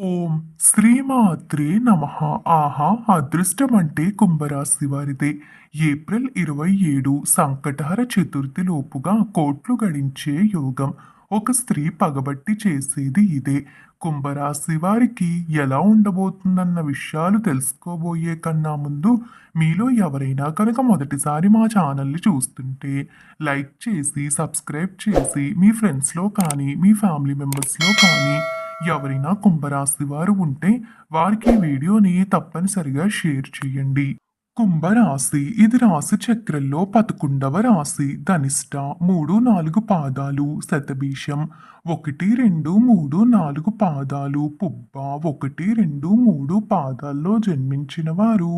ఓం శ్రీమాత్రే నమ. ఆహా అదృష్టం అంటే కుంభరాశి వారిదే. ఏప్రిల్ ఇరవై ఏడు సంకటహర చతుర్థి లోపుగా కోట్లు గడించే యోగం. ఒక స్త్రీ పగబట్టి చేసేది ఇదే. కుంభరాశి వారికి ఎలా ఉండబోతుందన్న విషయాలు తెలుసుకోబోయే కన్నా ముందు మీలో ఎవరైనా కనుక మొదటిసారి మా ఛానల్ని చూస్తుంటే లైక్ చేసి సబ్స్క్రైబ్ చేసి మీ ఫ్రెండ్స్లో కానీ మీ ఫ్యామిలీ మెంబర్స్లో కానీ ఎవరైనా కుంభరాశి వారు ఉంటే వారికి వీడియోని తప్పనిసరిగా షేర్ చేయండి. కుంభరాశి ఇది రాశి చక్రంలో పదకొండవ రాశి. ధనిష్ట మూడు నాలుగు పాదాలు. శతభీషం ఒకటి రెండు మూడు నాలుగు పాదాలు. పుబ్బ ఒకటి రెండు మూడు పాదాల్లో జన్మించిన వారు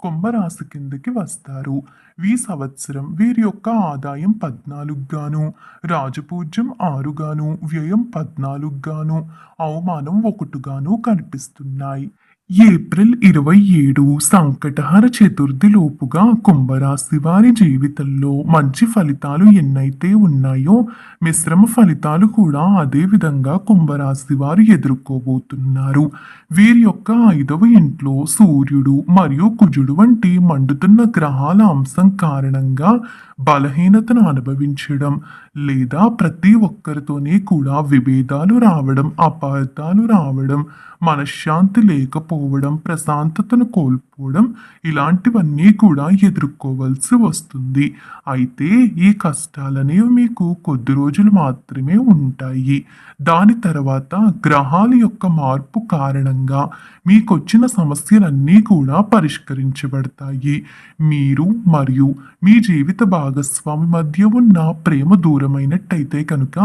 కుంభరాశి కిందకి వస్తారు. ఈ సంవత్సరం వీరి యొక్క ఆదాయం పద్నాలుగుగాను రాజపూజ్యం ఆరుగాను వ్యయం పద్నాలుగుగాను అవమానం ఒకటిగాను కనిపిస్తున్నాయి. ఏప్రిల్ ఇరవై ఏడు సంకటహర చతుర్థి లోపుగా కుంభరాశి వారి జీవితంలో మంచి ఫలితాలు ఎన్నైతే ఉన్నాయో మిశ్రమ ఫలితాలు కూడా అదే విధంగా కుంభరాశి వారు ఎదుర్కోబోతున్నారు. వీరి యొక్క ఐదవ ఇంట్లో సూర్యుడు మరియు కుజుడు వంటి మండుతున్న గ్రహాల అంశం కారణంగా బలహీనతను అనుభవించడం లేదా ప్రతి ఒక్కరితోనే కూడా విభేదాలు రావడం అపార్థాలు రావడం మనశ్శాంతి లేకపోవడం ప్రశాంతతను కోల్పోవడం ఇలాంటివన్నీ కూడా ఎదుర్కోవాల్సి వస్తుంది. అయితే ఈ కష్టాలనేవి మీకు కొద్ది రోజులు మాత్రమే ఉంటాయి. దాని తర్వాత గ్రహాల యొక్క మార్పు కారణంగా మీకొచ్చిన సమస్యలన్నీ కూడా పరిష్కరించబడతాయి. మీరు మరియు మీ జీవిత భాగస్వామి మధ్య ఉన్న ప్రేమ దూరం దూరమైనట్టయితే కనుక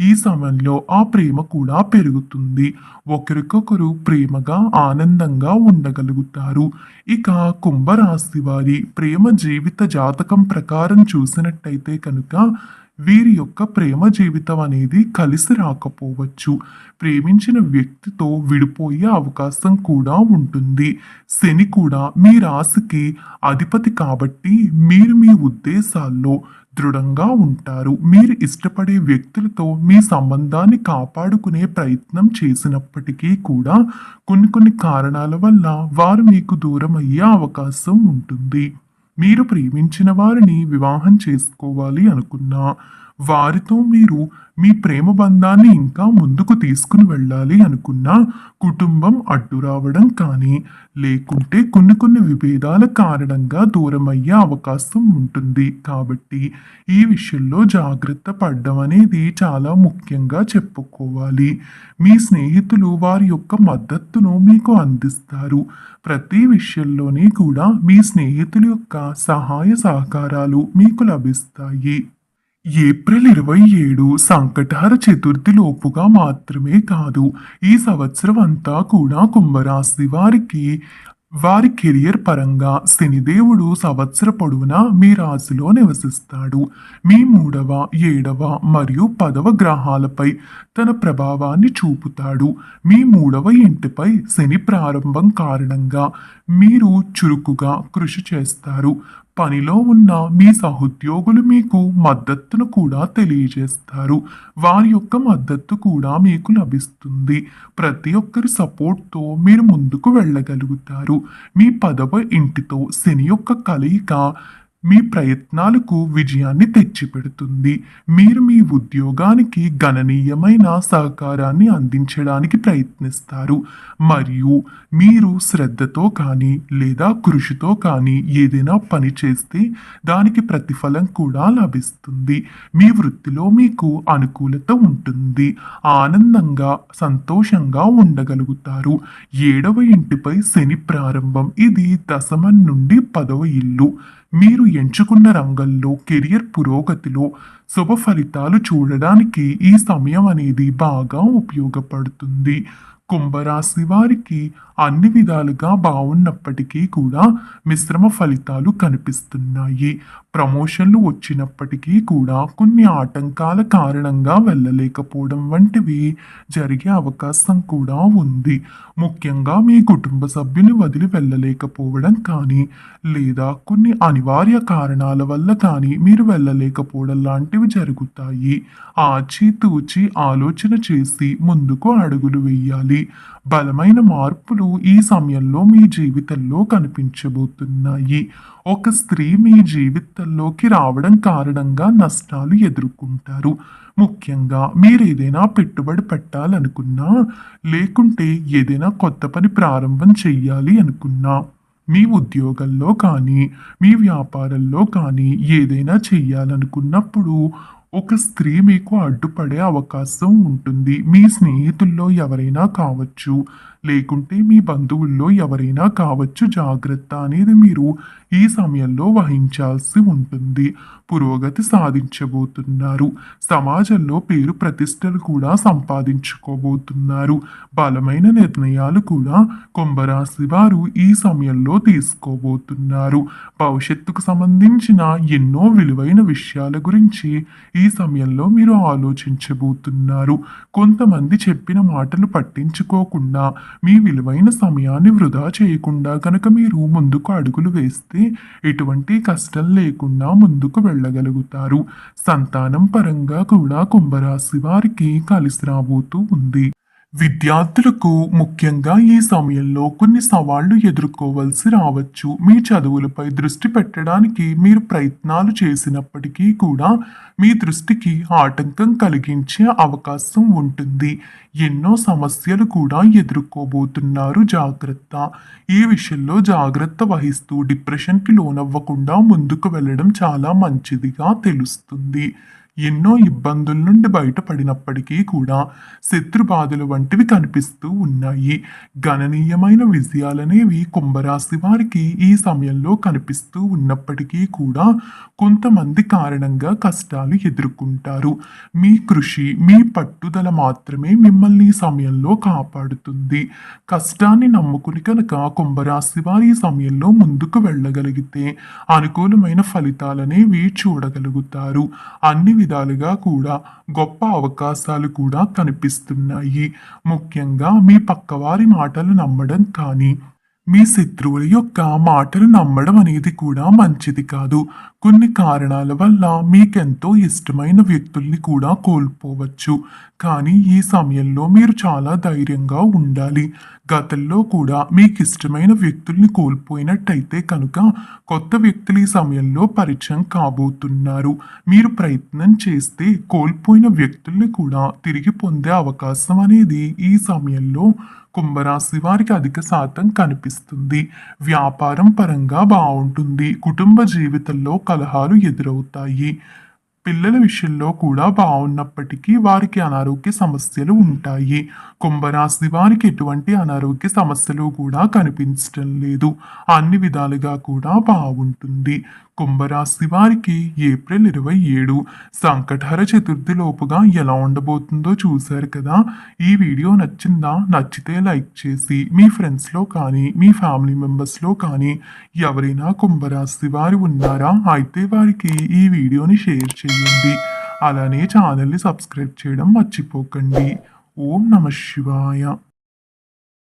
ఈ సమయంలో ఆ ప్రేమ కూడా పెరుగుతుంది. ఒకరికొకరు ప్రేమగా ఆనందంగా ఉండగలుగుతారు. ఇక కుంభరాశి వారి ప్రేమ జీవిత జాతకం ప్రకారం చూసినట్టయితే కనుక వీరి యొక్క ప్రేమ జీవితం అనేది కలిసి రాకపోవచ్చు. ప్రేమించిన వ్యక్తితో విడిపోయే అవకాశం కూడా ఉంటుంది. శని కూడా మీ రాశికి అధిపతి కాబట్టి మీరు మీ ఉద్దేశాల్లో దృఢంగా ఉంటారు. మీరు ఇష్టపడే వ్యక్తులతో మీ సంబంధాన్ని కాపాడుకునే ప్రయత్నం చేసినప్పటికీ కూడా కొన్ని కొన్ని కారణాల వల్ల వారు మీకు దూరం అయ్యే అవకాశం ఉంటుంది. మీరు ప్రేమించిన వారిని వివాహం చేసుకోవాలి అనుకున్నా వారితో మీరు మీ ప్రేమ బంధాన్ని ఇంకా ముందుకు తీసుకుని వెళ్ళాలి అనుకున్నా కుటుంబం అడ్డు రావడం కానీ లేకుంటే కొన్ని కొన్ని విభేదాల కారణంగా దూరమయ్యే అవకాశం ఉంటుంది. కాబట్టి ఈ విషయంలో జాగ్రత్త పడడం అనేది చాలా ముఖ్యంగా చెప్పుకోవాలి. మీ స్నేహితులు వారి యొక్క మద్దతును మీకు అందిస్తారు. ప్రతి విషయంలోనే కూడా మీ స్నేహితుల యొక్క సహాయ సహకారాలు మీకు లభిస్తాయి. ఏప్రిల్ ఇరవై ఏడు సంకటహర చతుర్థి లోపుగా మాత్రమే కాదు ఈ సంవత్సరం అంతా కూడా కుంభరాశి వారికి వారి కెరియర్ పరంగా శనిదేవుడు సంవత్సర పొడవునా మీ రాశిలో నివసిస్తాడు. మీ మూడవ ఏడవ మరియు పదవ గ్రహాలపై తన ప్రభావాన్ని చూపుతాడు. మీ మూడవ ఇంటిపై శని ప్రారంభం కారణంగా మీరు చురుకుగా కృషి చేస్తారు. పనిలో ఉన్న మీ సహోద్యోగులు మీకు మద్దతును కూడా తెలియజేస్తారు. వారి యొక్క మద్దతు కూడా మీకు లభిస్తుంది. ప్రతి ఒక్కరి సపోర్ట్తో మీరు ముందుకు వెళ్ళగలుగుతారు. మీ పదవ ఇంటితో శని యొక్క కలయిక మీ ప్రయత్నాలకు విజయాన్ని తెచ్చిపెడుతుంది. మీరు మీ ఉద్యోగానికి గణనీయమైన సహకారాన్ని అందించడానికి ప్రయత్నిస్తారు. మరియు మీరు శ్రద్ధతో కానీ లేదా కృషితో కానీ ఏదైనా పని చేస్తే దానికి ప్రతిఫలం కూడా లభిస్తుంది. మీ వృత్తిలో మీకు అనుకూలత ఉంటుంది. ఆనందంగా సంతోషంగా ఉండగలుగుతారు. ఏడవ ఇంటిపై శని ప్రారంభం. ఇది దశమం నుండి పదవ ఇల్లు. మీరు ఎంచుకున్న రంగంలో కెరియర్ పురోగతిలో శుభ ఫలితాలు చూడడానికి ఈ సమయం అనేది బాగా ఉపయోగపడుతుంది. కుంభరాశి వారికి అన్ని విధాలుగా బాగున్నప్పటికీ కూడా మిశ్రమ ఫలితాలు కనిపిస్తున్నాయి. ప్రమోషన్లు వచ్చినప్పటికీ కూడా కొన్ని ఆటంకాల కారణంగా వెళ్ళలేకపోవడం వంటివి జరిగే అవకాశం కూడా ఉంది. ముఖ్యంగా మీ కుటుంబ సభ్యులు వదిలి వెళ్ళలేకపోవడం కానీ లేదా కొన్ని అనివార్య కారణాల వల్ల కానీ మీరు వెళ్ళలేకపోవడం లాంటివి జరుగుతాయి. ఆచితూచి ఆలోచన చేసి ముందుకు అడుగులు వేయాలి. ఉంటుంది బలమైన మార్పులు ఈ సమయంలో మీ జీవితంలో కనిపించబోతున్నాయి. ఒక స్త్రీ మీ జీవితంలోకి రావడం కారణంగా నష్టాలు ఎదుర్కొంటారు. ముఖ్యంగా మీరు ఏదైనా పెట్టుబడి పెట్టాలనుకున్నా లేకుంటే ఏదైనా కొత్త పని ప్రారంభం చెయ్యాలి అనుకున్నా మీ ఉద్యోగంలో కానీ మీ వ్యాపారంలో కానీ ఏదైనా చెయ్యాలనుకున్నప్పుడు ఒక స్త్రీ మీకు అడ్డుపడే అవకాశం ఉంటుంది. మీ స్నేహితుల్లో ఎవరైనా కావచ్చు. లేకుంటే మీ బంధువుల్లో ఎవరైనా కావచ్చు జాగ్రత్త అనేది మీరు ఈ సమయంలో వహించాల్సి ఉంటుంది. పురోగతి సాధించబోతున్నారు. సమాజంలో పేరు ప్రతిష్టలు కూడా సంపాదించుకోబోతున్నారు. బలమైన నిర్ణయాలు కూడా కుంభరాశి వారు ఈ సమయంలో తీసుకోబోతున్నారు. భవిష్యత్తుకు సంబంధించిన ఎన్నో విలువైన విషయాల గురించి ఈ సమయంలో మీరు ఆలోచించబోతున్నారు. కొంతమంది చెప్పిన మాటలు పట్టించుకోకుండా మీ విలువైన సమయాన్ని వృధా చేయకుండా కనుక మీరు ముందుకు అడుగులు వేస్తే ఎటువంటి కష్టం లేకుండా ముందుకు వెళ్ళగలుగుతారు. సంతానం పరంగా కూడా కుంభరాశి వారికి కలిసి రాబోతూ ఉంది. విద్యార్థులకు ముఖ్యంగా ఈ సమయంలో కొన్ని సవాళ్ళు ఎదుర్కోవాల్సి రావచ్చు. మీ చదువులపై దృష్టి పెట్టడానికి మీరు ప్రయత్నాలు చేసినప్పటికీ కూడా మీ దృష్టికి ఆటంకం కలిగించే అవకాశం ఉంటుంది. ఎన్నో సమస్యలు కూడా ఎదుర్కోబోతున్నారు. జాగ్రత్త. ఈ విషయంలో జాగ్రత్త వహిస్తూ డిప్రెషన్కి లోనవ్వకుండా ముందుకు వెళ్ళడం చాలా మంచిదిగా తెలుస్తుంది. ఎన్నో ఇబ్బందుల నుండి బయటపడినప్పటికీ కూడా శత్రు బాధలు వంటివి కనిపిస్తూ ఉన్నాయి. గణనీయమైన విజయాలనేవి కుంభరాశి వారికి ఈ సమయంలో కనిపిస్తూ ఉన్నప్పటికీ కూడా కొంతమంది కారణంగా కష్టాలు ఎదుర్కొంటారు. మీ కృషి మీ పట్టుదల మాత్రమే మిమ్మల్ని ఈ సమయంలో కాపాడుతుంది. కష్టాన్ని నమ్ముకుని కనుక కుంభరాశి వారి సమయంలో ముందుకు వెళ్ళగలిగితే అనుకూలమైన ఫలితాలనేవి చూడగలుగుతారు. అన్ని విధాలుగా కూడా గొప్ప అవకాశాలు కూడా కనిపిస్తున్నాయి. ముఖ్యంగా మీ పక్కవారి మాటలు నమ్మడం కానీ మీ శత్రువుల యొక్క మాటలు నమ్మడం అనేది కూడా మంచిది కాదు. కొన్ని కారణాల వల్ల మీకెంతో ఇష్టమైన వ్యక్తుల్ని కూడా కోల్పోవచ్చు. కానీ ఈ సమయంలో మీరు చాలా ధైర్యంగా ఉండాలి. గతంలో కూడా మీకు ఇష్టమైన వ్యక్తుల్ని కోల్పోయినట్టయితే కనుక కొత్త వ్యక్తులు ఈ సమయంలో పరిచయం కాబోతున్నారు. మీరు ప్రయత్నం చేస్తే కోల్పోయిన వ్యక్తుల్ని కూడా తిరిగి పొందే అవకాశం అనేది ఈ సమయంలో కుంభరాశి వారికి అధిక శాతం కనిపిస్తుంది. వ్యాపారం పరంగా బాగుంటుంది. కుటుంబ జీవితంలో కలహాలు ఎదురవుతాయి. పిల్లల విషయంలో కూడా బాగున్నప్పటికీ వారికి అనారోగ్య సమస్యలు ఉంటాయి. కుంభరాశి వారికి ఎటువంటి అనారోగ్య సమస్యలు కూడా కనిపించడం లేదు. అన్ని విధాలుగా కూడా బాగుంటుంది కుంభరాశి వారికి ఏప్రిల్ ఇరవై ఏడు సంకటహర చతుర్థి లోపుగా ఎలా ఉండబోతుందో చూశారు కదా? ఈ వీడియో నచ్చిందా? నచ్చితే లైక్ చేసి మీ ఫ్రెండ్స్లో కానీ మీ ఫ్యామిలీ మెంబర్స్లో కానీ ఎవరైనా కుంభరాశి వారు ఉన్నారా? అయితే వారికి ఈ వీడియోని షేర్ చేయండి అలానే ఛానల్ని సబ్స్క్రైబ్ చేయడం మర్చిపోకండి. ఓం నమ శివాయ.